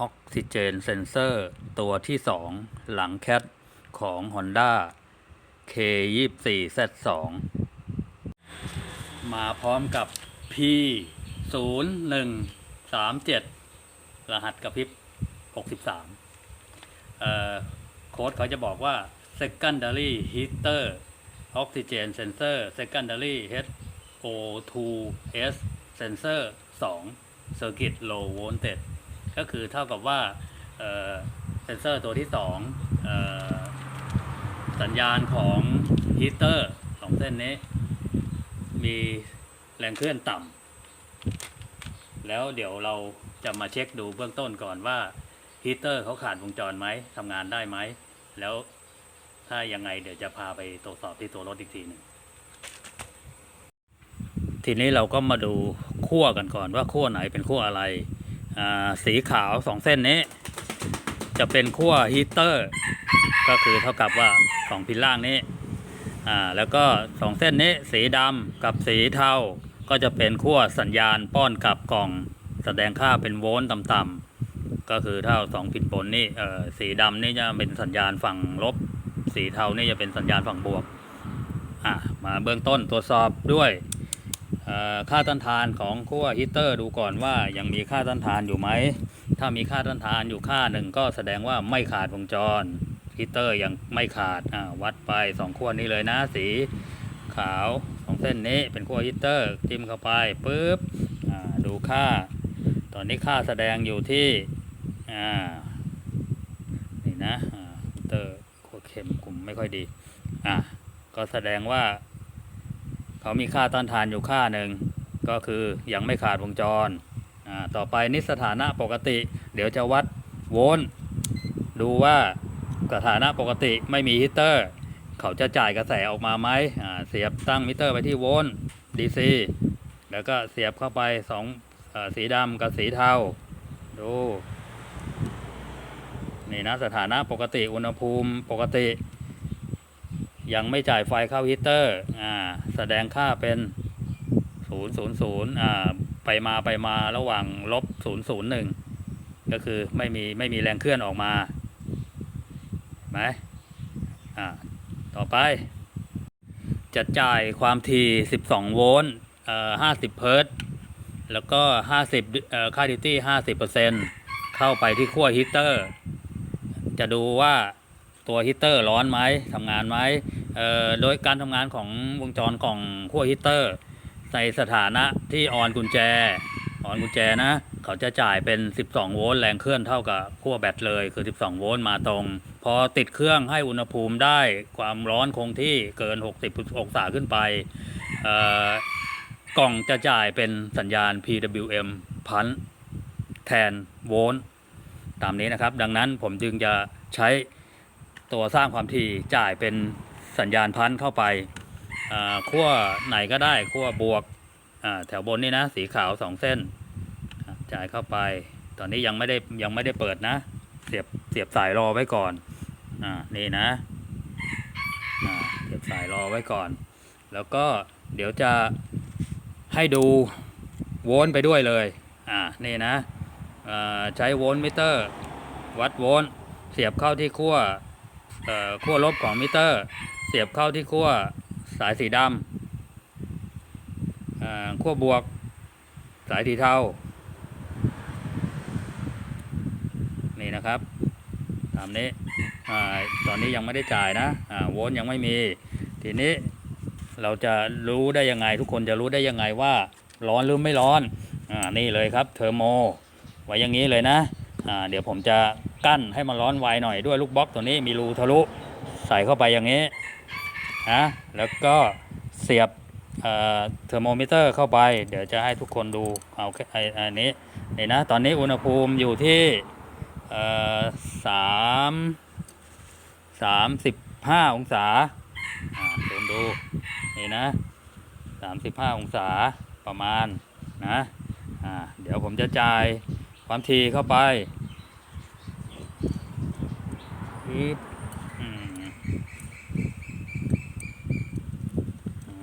ออกซิเจนเซนเซอร์ตัวที่ 2 หลังแคทของ Honda K24Z2 มาพร้อมกับ P 0 1 3 7 รหัสกระพริบ 63 เอ่อ โค้ดเขาจะบอกว่า secondary heater oxygen sensor secondary HO2S sensor 2 circuit low voltage ก็คือเท่ากับว่าเซนเซอร์ตัวที่สองสัญญาณของฮีเตอร์สองเส้นนี้ มีแรงเคลื่อนต่ำแล้วเดี๋ยวเราจะมาเช็คดูเบื้องต้นก่อนว่าฮีเตอร์เขาขาดวงจรไหมทำงานได้ไหม แล้วถ้ายังไงเดี๋ยวจะพาไปตรวจสอบที่ตัวรถอีกทีหนึ่งทีนี้เราก็มาดูขั้วกันก่อนว่าขั้วไหนเป็นขั้วอะไร สีขาวสองเส้นนี้ จะเป็นขั้วฮีเตอร์ ก็คือเท่ากับว่าสองพินล่างนี้แล้วก็สองเส้นนี้สีดำกับสีเทาก็จะเป็นขั้วสัญญาณป้อนกลับกล่องแสดงค่าเป็นโวลต์ต่ำๆก็คือถ้าสองพินปนนี่สีดำนี่จะเป็นสัญญาณฝั่งลบ สีเทานี่จะเป็นสัญญาณฝั่งบวกมาเบื้องต้นตรวจสอบด้วย ค่าต้านทานของขั้วฮีเตอร์ดูก่อนว่ายังมีค่าต้านทานอยู่ไหม ถ้ามีค่าต้านทานอยู่ค่าหนึ่งก็แสดงว่าไม่ขาดวงจรฮีเตอร์ยังไม่ขาดวัดไปสองขั้วนี้เลยนะสีขาวสองเส้นนี้เป็นขั้วฮีเตอร์จิ้มเข้าไปปุ๊บดูค่า ตอนนี้ค่าแสดงอยู่ที่นี่นะฮีเตอร์ขั้วเข็มกลุ่มไม่ค่อยดีอ่าก็แสดงว่า เขามีค่าต้านทานอยู่ค่าหนึ่งก็คือยังไม่ขาดวงจร ต่อไปนี่สถานะปกติ เดี๋ยวจะวัดโวลต์ดูว่าสถานะปกติไม่มีฮีตเตอร์ เขาจะจ่ายกระแสออกมาไหมเสียบตั้งมิเตอร์ไปที่โวลต์ DC แล้วก็เสียบเข้าไปสองสีดำกับสีเทาดูนี่นะสถานะปกติอุณหภูมิปกติ ยังไม่จ่ายไฟเข้าฮีเตอร์อ่าแสดงค่าเป็น 0 0 0อ่าไปมาไปมาระหว่างลบ 0 0 1 ก็คือไม่มีไม่มีแรงเคลื่อนออกมาไหมอ่าต่อไป จะจ่ายความถี่12 โวลต์เอ่อ50 เฮิร์ตแล้วก็ 50เอ่อค่าดิตี้50%เข้าไปที่ขั้วฮีเตอร์ จะดูว่า ตัวฮีตเตอร์ร้อนไหมทำงานไหมโดยการทำงานของวงจรกล่องขั้วฮีตเตอร์ในสถานะที่ออนกุญแจ ออนกุญแจนะ เขาจะจ่ายเป็น 12 โวลต์แรงเคลื่อนเท่ากับขั้วแบตเลยคือ 12 โวลต์มาตรง พอติดเครื่องให้อุณหภูมิได้ความร้อนคงที่เกิน 60 องศาขึ้นไปกล่องจะจ่ายเป็นสัญญาณ PWM พันแทนโวลต์ตามนี้นะครับ ดังนั้นผมจึงจะใช้ ตัวสร้างความถี่จ่ายเป็นสัญญาณพันเข้าไปขั้วไหนก็ได้ขั้วบวกแถวบนนี่นะ สีขาวสองเส้น จ่ายเข้าไป ตอนนี้ยังไม่ได้ยังไม่ได้เปิดนะ เสียบเสียบสายรอไว้ก่อนอนี่นะเสียบสายรอไว้ก่อน แล้วก็เดี๋ยวจะให้ดูโวลต์ไปด้วยเลยอ่านี่นะใช้โวลต์มิเตอร์ วัดโวลต์เสียบเข้าที่ขั้ว ขั้วลบของมิเตอร์ เสียบเข้าที่ขั้วสายสีดำขั้วบวกสายสีเทานี่นะครับตามนี้อตอนนี้ยังไม่ได้จ่ายนะโวลต์ยังไม่มี ทีนี้เราจะรู้ได้ยังไง ทุกคนจะรู้ได้ยังไงว่าร้อนหรือไม่ร้อนอนี่เลยครับเทอร์โม ไว้อย่างนี้เลยนะอ่าเดี๋ยวผมจะ กั้นให้มันร้อนไวหน่อยด้วยลูกบล็อกตัวนี้มีรูทะลุใส่เข้าไปอย่างนี้นะแล้วก็เสียบเทอร์โมมิเตอร์เข้าไป เดี๋ยวจะให้ทุกคนดูเอาแค่ไอ้อันนี้นี่นะตอนนี้อุณหภูมิอยู่ที่สามสามสิบห้าองศาอ่าดูดูนี่นะสามสิบห้าองศาประมาณนะเดี๋ยวผมจะจ่ายความถี่เข้าไป ปึ๊บ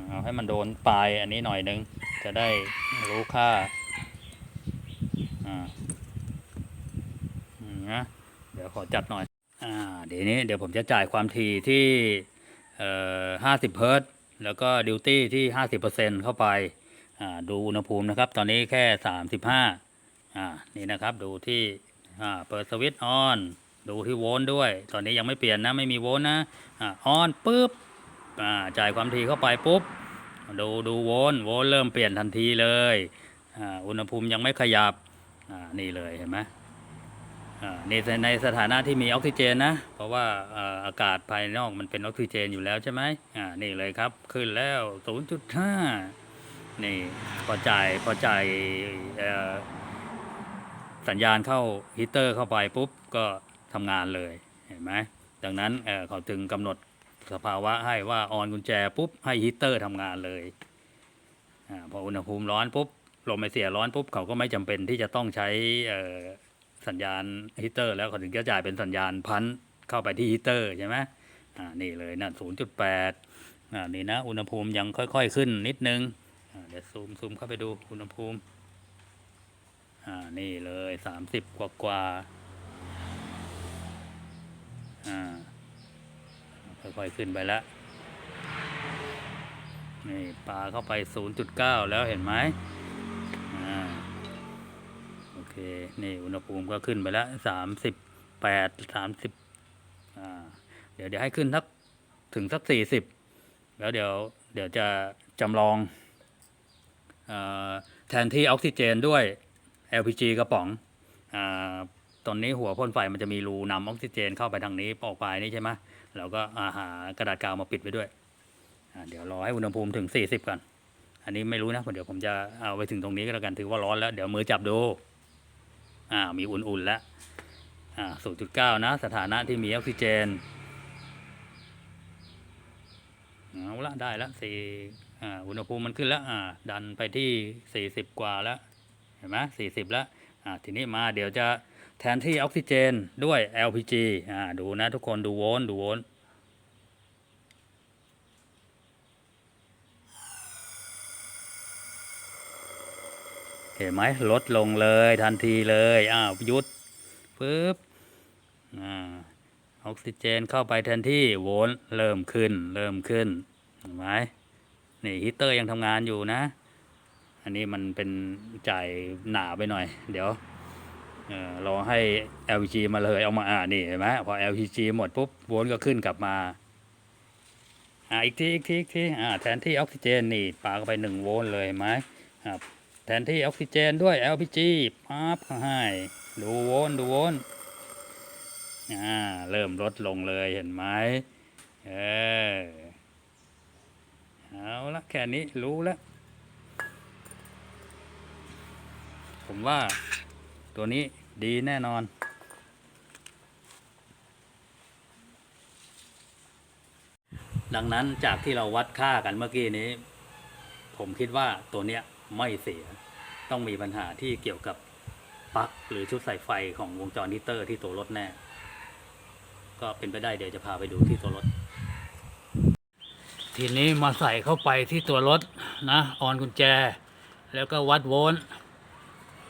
เอาให้มันโดนปลายอันนี้หน่อยนึง จะได้รู้ค่าอ่านะเดี๋ยวขอจัดหน่อย อ่า เดี๋ยวนี้เดี๋ยวผมจะจ่ายความถี่ที่เอ่อห้าสิบเฮิร์ตแล้วก็ดิวตี้ที่ห้าสิบเปอร์เซ็นเข้าไป อ่า ดูอุณหภูมินะครับ ตอนนี้แค่สามสิบห้าอ่า นี่นะครับ ดูที่ อ่า เปิดสวิตช์ออน ดูที่โวลต์ด้วย ตอนนี้ยังไม่เปลี่ยนนะไม่มีโวลต์นะอ่อนปุ๊บอ่าจ่ายความถี่เข้าไปปุ๊บดูดูโวลต์โวลต์เริ่มเปลี่ยนทันทีเลยอ่าอุณหภูมิยังไม่ขยับอ่านี่เลยเห็นไหมอ่าในในสถานะที่มีออกซิเจนนะ เพราะว่าอ่าอากาศภายนอกมันเป็นออกซิเจนอยู่แล้วใช่ไหมอ่านี่เลยครับขึ้นแล้ว 0.5 นี่พอจ่ายพอจ่ายสัญญาณเข้าฮีตเตอร์เข้าไปปุ๊บก็ ทำงานเลยเห็นไหมดังนั้นเขาถึงกำหนดสภาวะให้ว่าออนกุญแจปุ๊บให้ฮีเตอร์ทำงานเลยอพออุณหภูมิร้อนปุ๊บลมไอเสียร้อนปุ๊บเขาก็ไม่จำเป็นที่จะต้องใช้สัญญาณฮีเตอร์แล้วเขาถึงจะจ่ายเป็นสัญญาณพันเข้าไปที่ฮีเตอร์ใช่ไหมนี่เลยนั่นศูนย์จุดแปดนี่นะอุณหภูมิยังค่อย ๆ ขึ้นนิดนึงเดี๋ยวซูมซูมเข้าไปดูอุณหภูมิ อ่า นี่เลยสามสิบกว่ากว่า อ่าค่อยๆขึ้นไปแล้วนี่ปลาเข้าไปศูนย์จุดเก้าแล้วเห็นไหมอ่าโอเค นี่อุณหภูมิก็ขึ้นไปแล้วสามสิบแปดสามสิบอ่าเดี๋ยวเดี๋ยวให้ขึ้นสักถึงสักสี่สิบแล้วเดี๋ยวเดี๋ยวจะจำลองออแทนที่ออกซิเจนด้วย LPG กระป๋องอ่า ตอนนี้หัวพ่นไฟมันจะมีรูนำออกซิเจนเข้าไปทางนี้ออกไปนี่ใช่ไหมเราก็อาหากระดาษกาวมาปิดไว้ด้วยเดี๋ยวรอให้อุณหภูมิถึงสี่สิบก่อน อันนี้ไม่รู้นะเดี๋ยวผมจะเอาไปถึงตรงนี้ก็แล้วกันถือว่าร้อนแล้ว เดี๋ยวมือจับดูอ่ามีอุ่นๆแล้วอ่าศูนย์จุดเก้านะสถานะที่มีออกซิเจนเอาละได้ละสี่อ่าอุณหภูมิมันขึ้นแล้วอ่าดันไปที่สี่สิบกว่าแล้วเห็นไหมสี่สิบแล้วอ่าทีนี้มาเดี๋ยวจะ แทนที่ออกซิเจนด้วย LPG อ่าดูนะทุกคนดูโวลต์ดูโวลต์เห็นไหมลดลงเลยทันทีเลยอ้าวหยุดปึ๊บอ่าออกซิเจนเข้าไปแทนที่โวลต์เริ่มขึ้น เริ่มขึ้นเห็นไหมนี่ฮีเตอร์ยังทำงานอยู่นะ อันนี้มันเป็นจ่ายหนาไปหน่อย เดี๋ยว เรอให้ LPG มาเลยเอามาอ่านี่เห็นไหมพอ LPG หมดปุ๊บโวลต์ก็ขึ้นกลับมาอ่าอีกทีอีกทีอีกทีอ่าแทนที่ออกซิเจนนี่ปาเข้าไปหนึ่งโวลต์เลยไหมอ่าแทนที่ออกซิเจนด้วย LPG ปั๊บให้ดูโวลต์ดูโวลต์อ่าเริ่มลดลงเลยเห็นไหมเออเอาละแค่นี้รู้แล้วผมว่าตัวนี้ ดีแน่นอน ดังนั้นจากที่เราวัดค่ากันเมื่อกี้นี้ ผมคิดว่าตัวเนี้ยไม่เสีย ต้องมีปัญหาที่เกี่ยวกับปลั๊กหรือชุดใส่ไฟของวงจรฮีเตอร์ที่ตัวรถแน่ ก็เป็นไปได้เดี๋ยวจะพาไปดูที่ตัวรถ ทีนี้มาใส่เข้าไปที่ตัวรถนะออนกุญแจ แล้วก็วัดโวลต์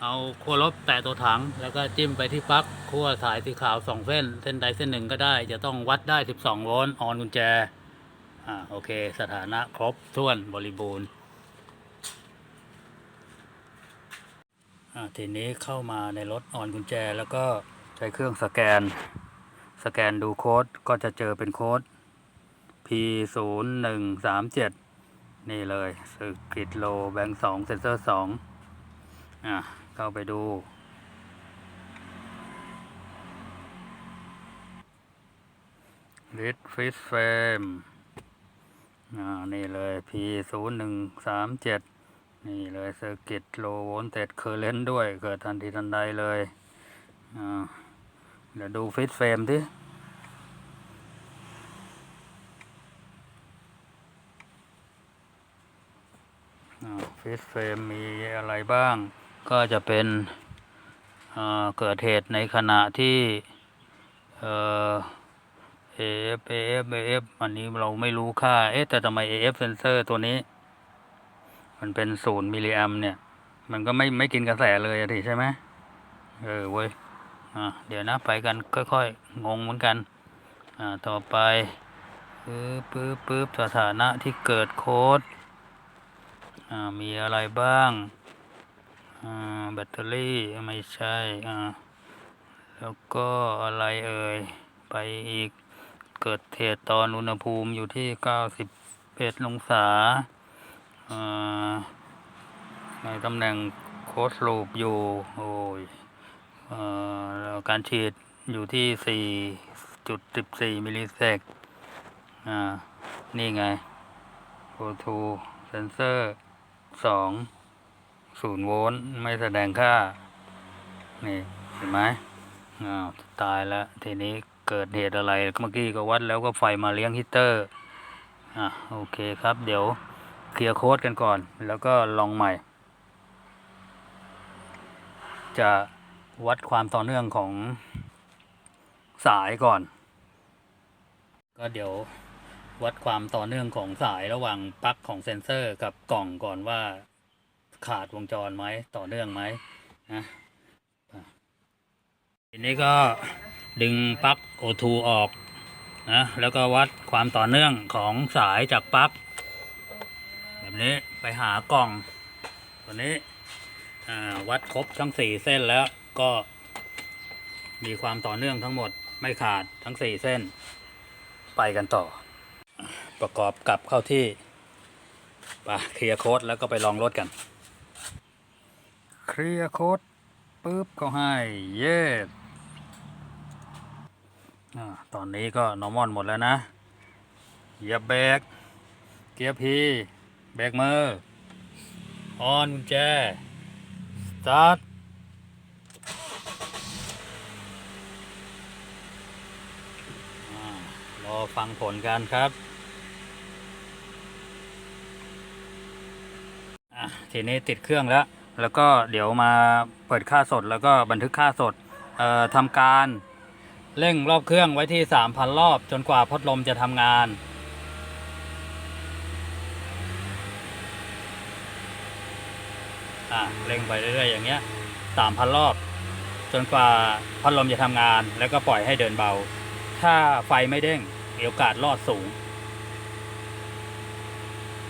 เอาขั้วลบแตะตัวถัง แล้วก็จิ้มไปที่ปลั๊กขั้วสายสีขาวสองเส้น เส้นใดเส้นหนึ่งก็ได้ จะต้องวัดได้ 12 โวลต์ออนกุญแจ อ่าโอเค สถานะครบถ้วนบริบูรณ์อ่าทีนี้เข้ามาในรถออนกุญแจแล้วก็ใช้เครื่องสแกน สแกนดูโค้ดก็จะเจอเป็นโค้ด P ศูนย์หนึ่งสามเจ็ดนี่เลยสกิดโลแบงสองเซนเซอร์สองอะ เข้าไปดูลิดฟิสเฟมอ่านี่เลย P ศูนย์หนึ่งสามเจ็ดนี่เลยเซอร์กิตโลโวลเต็ดเคอร์เรนด้วย เกิดทันทีทันใดเลยอ่าเดี๋ยวดูฟิตเฟรมที่ฟิตเฟรมมีอะไรบ้าง ก็จะเป็นเกิดเหตุในขณะที่เอ่อ AF AF AF อันนี้เราไม่รู้ค่า เอ๊ะแต่ทำไม AF sensor ตัวนี้ มันเป็นศูนย์มิลลิแอมเนี่ย มันก็ไม่ไม่กินกระแสเลยอะทีใช่ไหมเออเว้ยอ่าเดี๋ยวนะไปกันค่อยๆงงเหมือนกัน อ่าต่อไปปึ๊บปึ๊บปึ๊บสถานะที่เกิดโค้ดอ่ามีอะไรบ้าง แบตเตอรี่ไม่ใช่แล้วก็อะไรเอ่ย ไปอีกเกิดเหตุตอนอุณหภูมิอยู่ที่ 91องศาอ่าในตำแหน่งโค้ดลูปอยู่ โอ้ยอ่อแล้วการฉีดอยู่ที่ 4.14 มิลลิเซกนี่ไง O2 เซนเซอร์ 2 0โวลต์ไม่แสดงค่า นี่เห็นไหมอ้าวตายแล้ว ทีนี้เกิดเหตุอะไรเมื่อกี้ก็วัดแล้วก็ไฟมาเลี้ยงฮีตเตอร์อะโอเคครับ เดี๋ยวเคลียร์โค้ดกันก่อน แล้วก็ลองใหม่ จะวัดความต่อเนื่องของสายก่อน ก็เดี๋ยววัดความต่อเนื่องของสายระหว่างปลั๊กของเซนเซอร์กับกล่องก่อนว่า ขาดวงจรไหมต่อเนื่องไหมนะอะทีนี้ก็ดึงปลั๊ก O2 ออกนะแล้วก็วัดความต่อเนื่องของสายจากปลั๊กแบบนี้ไปหากล่องตัวนี้วัดครบทั้งสี่เส้นแล้วก็มีความต่อเนื่องทั้งหมดไม่ขาดทั้งสี่เส้น ไปกันต่อ ประกอบกลับเข้าที่ไปเคลียร์โค้ดแล้วก็ไปลองรถกัน เคลียร์โค้ดปุ๊บก็ให้เย้อ่ตอนนี้ก็นอร์มอนหมดแล้วนะเหยียบเบรกเกียร์พีเบรกมือออนกุญแจสตาร์ทรอฟังผลกันครับทีนี้ติดเครื่องแล้ว แล้วก็เดี๋ยวมาเปิดค่าสดแล้วก็บันทึกค่าสดทำการเร่งรอบเครื่องไว้ที่ 3,000 รอบจนกว่าพัดลมจะทำงาน อ่าเร่งไปเรื่อยๆอย่างเงี้ยสามพันรอบ จนกว่าพัดลมจะทำงาน แล้วก็ปล่อยให้เดินเบา ถ้าไฟไม่เด้งโอกาสรอดสูง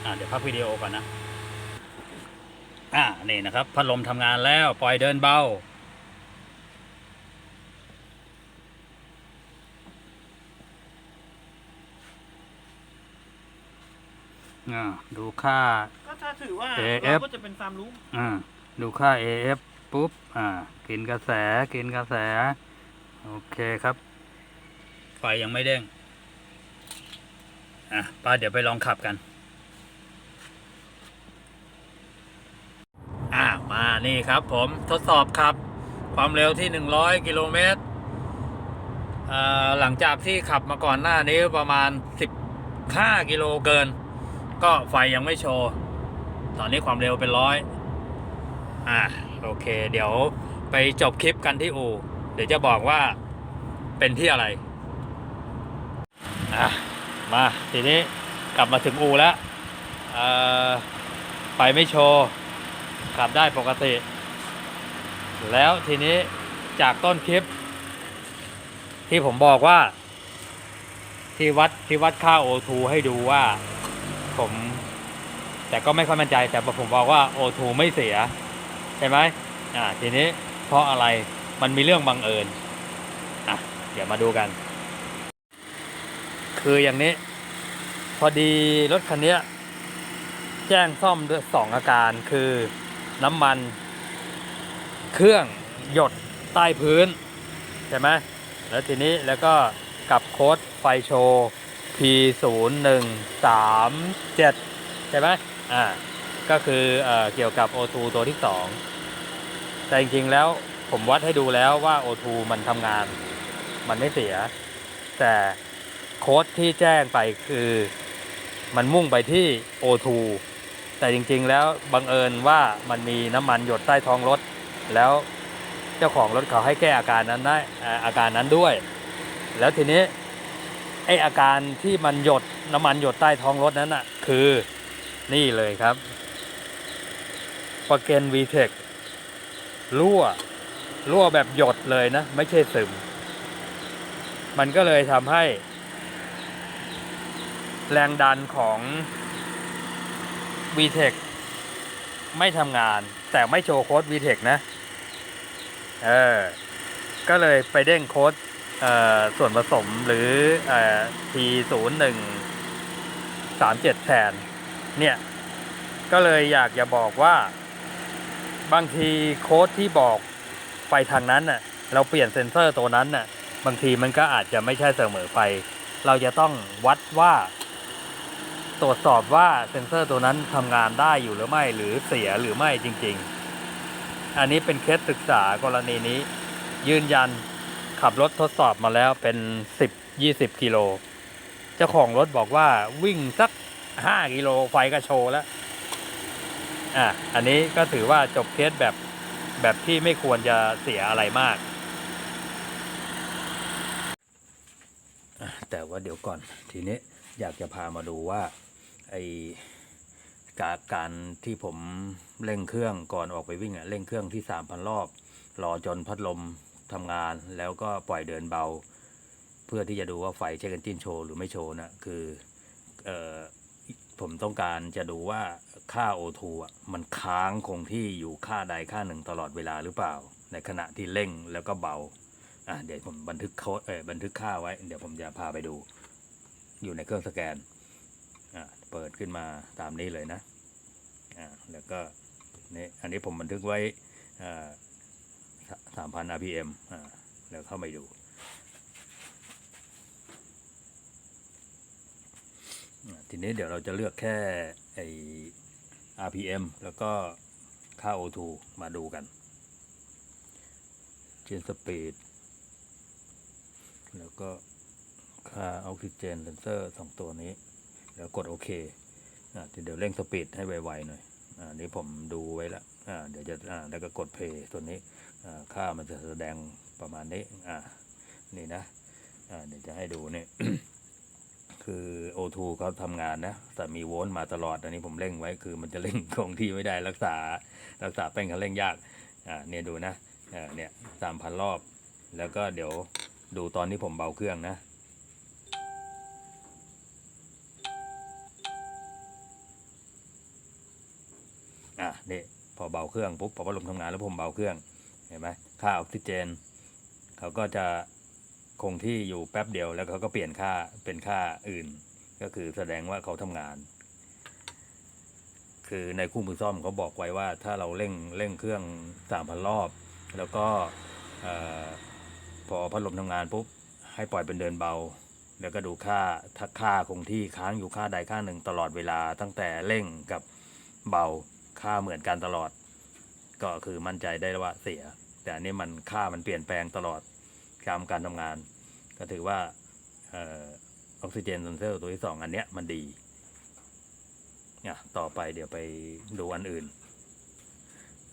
อ่าเดี๋ยวพักวิดีโอก่อนนะ อ่านี่นะครับ พัดลมทำงานแล้วปล่อยเดินเบา อ่าดูค่า ก็ถ้าถือว่า AF เราก็จะเป็นฟาร์มรู้อ่าดูค่า AF ปุ๊บ อ่า กินกระแส กินกระแส โอเคครับ ไฟยังไม่เด้ง อะป้าเดี๋ยวไปลองขับกัน อ่า มานี่ครับผมทดสอบขับ ความเร็วที่ 100 กิโลเมตรอ่าหลังจากที่ขับมาก่อนหน้านี้ประมาณ 15 กิโลเกิน ก็ไฟยังไม่โชว์ ตอนนี้ความเร็วเป็นร้อยอ่าโอเค เดี๋ยวไปจบคลิปกันที่อู่เดี๋ยวจะบอกว่าเป็นที่อะไรอะมาทีนี้กลับมาถึงอู่แล้วเอ่อไฟไม่โชว์ ขับได้ปกติ แล้วทีนี้จากต้นคลิป ที่ผมบอกว่า ที่วัดที่วัดค่า O2 ให้ดูว่าผม แต่ก็ไม่ค่อยมั่นใจแต่ผมบอกว่า O2 ไม่เสีย ใช่ไหมอ่าทีนี้เพราะอะไรมันมีเรื่องบังเอิญอะเดี๋ยวมาดูกัน คืออย่างนี้ พอดีรถคันนี้แจ้งซ่อมด้วยสองอาการคือ น้ำมัน เครื่องหยดใต้พื้น ใช่ไหมแล้วทีนี้แล้วก็กับโค้ดไฟโชว์ P 0 1 3 7 ใช่ไหมอ่าก็คือเออเกี่ยวกับ O2 ตัวที่ 2 แต่จริงๆแล้วผมวัดให้ดูแล้วว่า O2 มันทำงาน มันไม่เสีย แต่โค้ดที่แจ้งไปคือ มันมุ่งไปที่ O2 แต่จริงๆแล้วบังเอิญว่ามันมีน้ำมันหยดใต้ท้องรถ แล้วเจ้าของรถเขาให้แก้อาการนั้นได้อาการนั้นด้วย แล้วทีนี้ไออาการที่มันหยดน้ำมันหยดใต้ท้องรถนั้นอะคือนี่เลยครับประเกน VTEC รั่วรั่วแบบหยดเลยนะ ไม่ใช่ซึม มันก็เลยทำให้ แรงดันของ VTEC ไม่ทำงาน แต่ไม่โชว์โค้ด VTEC นะ เออ ก็เลยไปเด้งโค้ดส่วนผสมหรือเอ่อ T 0 1 3 7 แทน เนี่ย ก็เลยอยากจะบอกว่า บางทีโค้ดที่บอกไปทางนั้นน่ะ เราเปลี่ยนเซ็นเซอร์ตัวนั้นน่ะ บางทีมันก็อาจจะไม่ใช่เสมอไป เราจะต้องวัดว่า ตรวจสอบว่าเซ็นเซอร์ตัวนั้นทำงานได้อยู่หรือไม่หรือเสียหรือไม่จริง ๆ อันนี้เป็นเคสศึกษากรณีนี้ ยืนยันขับรถทดสอบมาแล้วเป็น 10 20 กิโลเจ้าของรถบอกว่าวิ่งสัก 5 กิโลไฟก็โชว์แล้วอะอันนี้ก็ถือว่าจบเคสแบบแบบที่ไม่ควรจะเสียอะไรมาก แต่ว่าเดี๋ยวก่อนทีนี้อยากจะพามาดูว่า ไอกาการที่ผมเร่งเครื่องก่อนออกไปวิ่งอะเร่งเครื่องที่สามพันรอบ รอจนพัดลมทำงานแล้วก็ปล่อยเดินเบา เพื่อที่จะดูว่าไฟเช็คเอนจินโชว์หรือไม่โชว์นะคือเออผมต้องการจะดูว่าค่า O2 อะมันค้างคงที่อยู่ค่าใดค่าหนึ่งตลอดเวลาหรือเปล่า ในขณะที่เร่งแล้วก็เบาอะเดี๋ยวผมบันทึกโค้ดเออบันทึกค่าไว้ เดี๋ยวผมจะพาไปดู อยู่ในเครื่องสแกน เปิดขึ้นมาตามนี้เลยนะอะแล้วก็นี่อันนี้ผมบันทึกไว้อ่าสามพัน RPM อ่าแล้วเข้าไปดูอะทีนี้เดี๋ยวเราจะเลือกแค่ไอ RPM แล้วก็ค่า O2 มาดูกันเชนสปีด แล้วก็ค่าออกซิเจนเซนเซอร์สองตัวนี้ แล้วกดโอเคอะเดี๋ยวเร่งสปีดให้ไวๆหน่อยอ่านี้ผมดูไว้ล้วอ่าเดี๋ยวจะอ่าแล้วก็กดเพย์ตัวนี้อ่าค่ามันจะแสดงประมาณนี้อ่านี่นะอ่าเดี๋ยวจะให้ดูนี่คือ O2 เขาทำงานนะแต่มีโวลต์มาตลอด อันนี้ผมเร่งไว้คือมันจะเร่งคงที่ไม่ได้รักษารักษาแป้งคันเร่งยากอ่าเนี่ยดูนะเนี่ยสามพันรอบ แล้วก็เดี๋ยวดูตอนที่ผมเบาเครื่องนะ นี่พอเบาเครื่องปุ๊บพอพัดลมทำงานแล้วผมเบาเครื่องเห็นไหมค่าออกซิเจนเขาก็จะคงที่อยู่แป๊บเดียวแล้วเขาก็เปลี่ยนค่าเป็นค่าอื่น ก็คือแสดงว่าเขาทำงาน คือในคู่มือซ่อมเขาบอกไว้ว่าถ้าเราเร่งเร่งเครื่องสามพันรอบ แล้วก็พอพัดลมทำงานปุ๊บให้ปล่อยเป็นเดินเบา แล้วก็ดูค่าถ้าค่าคงที่ค้างอยู่ค่าใดค่าหนึ่งตลอดเวลาตั้งแต่เร่งกับเบา ค่าเหมือนกันตลอด ก็คือมั่นใจได้ว่าเสีย แต่อันนี้มันค่ามันเปลี่ยนแปลงตลอดตามการทำงาน ก็ถือว่าออออกซิเจนเซนเซอร์ตัวที่สองอันเนี้ยมันดีอะต่อไปเดี๋ยวไปดูอันอื่น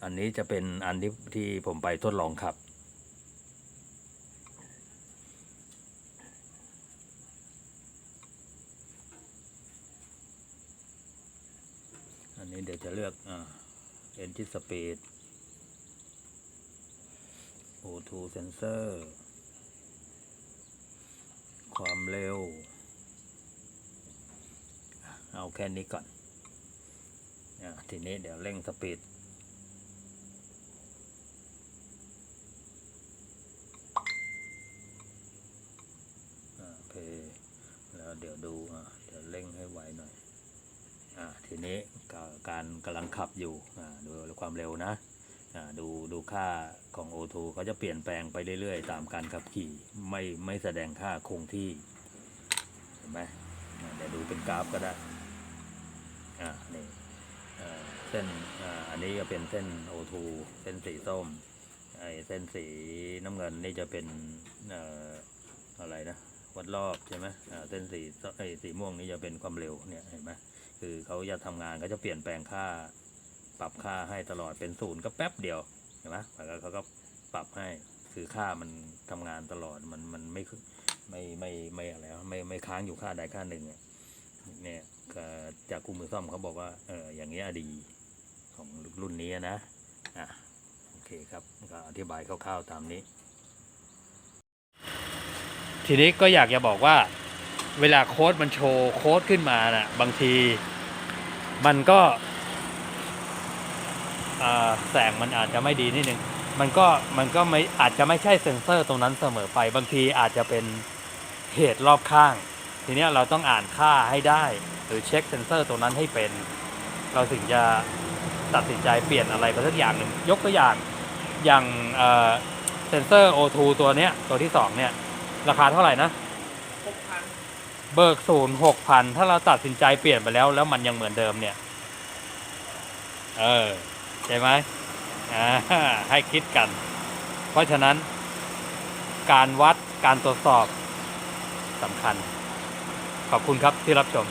อันนี้จะเป็นอันที่ที่ผมไปทดลองขับ อันนี้เดี๋ยวจะเลือกอ่า engine speed O2 sensor ความเร็ว เอาแค่นี้ก่อนอทีนี้เดี๋ยวเร่งสปีดโอเคแล้วเดี๋ยวดูเดี๋ยวเร่งให้ไวหน่อย อ่า ทีนี้การกำลังขับอยู่ นะดูดูค่าของ O2 เขาจะเปลี่ยนแปลงไปเรื่อยๆ ตามการขับขี่ไม่ไม่แสดงค่าคงที่เห็นไหมอ่าเดี๋ยวดูเป็นกราฟก็ได้อ่านี่เส้นอ,อันนี้ก็เป็นเส้น O2 เส้นสีส้มไอเส้นสีน้ำเงินนี่จะเป็นออะไรนะวัดรอบใช่ไหมเส้นสีไอสีม่วงนี่จะเป็นความเร็วเนี่ยเห็นไหมคือเขาจะทำงานเขาจะเปลี่ยนแปลงค่า ปรับค่าให้ตลอดเป็นศูนย์ก็แป๊บเดียวเห็นไหมแล้วเขาก็ปรับให้คือค่ามันทำงานตลอดมันมันไม่ไม่ไม่ไม่อะไรไม่ไม่ค้างอยู่ค่าใดค่าหนึ่งเนี่ยจากคู่มือซ่อมเขาบอกว่าเอออย่างเงี้ยดีของรุ่นนี้นะอะโอเคครับก็อธิบายคร่าวๆตามนี้ ทีนี้ก็อยากจะบอกว่า เวลาโค้ดมันโชว์โค้ดขึ้นมาน่ะบางทีมันก็ แสงมันอาจจะไม่ดีนิดนึง มันก็มันก็ไม่อาจจะไม่ใช่เซ็นเซอร์ตรงนั้นเสมอไปบางทีอาจจะเป็นเหตุรอบข้าง ทีเนี้ยเราต้องอ่านค่าให้ได้ หรือเช็คเซ็นเซอร์ตรงนั้นให้เป็น เราถึงจะตัดสินใจเปลี่ยนอะไรไปสักอย่างหนึ่งยกตัวอย่างอย่างเอ่อเซนเซอร์ O2 ตัวเนี้ยตัวที่สองเนี่ย ราคาเท่าไหร่นะหกพันเบิกศูนย์หกพันถ้าเราตัดสินใจเปลี่ยนไปแล้ว แล้วมันยังเหมือนเดิมเนี่ย เออ ใช่ไหมอ่าให้คิดกัน เพราะฉะนั้น การวัดการตรวจสอบสำคัญ ขอบคุณครับที่รับชม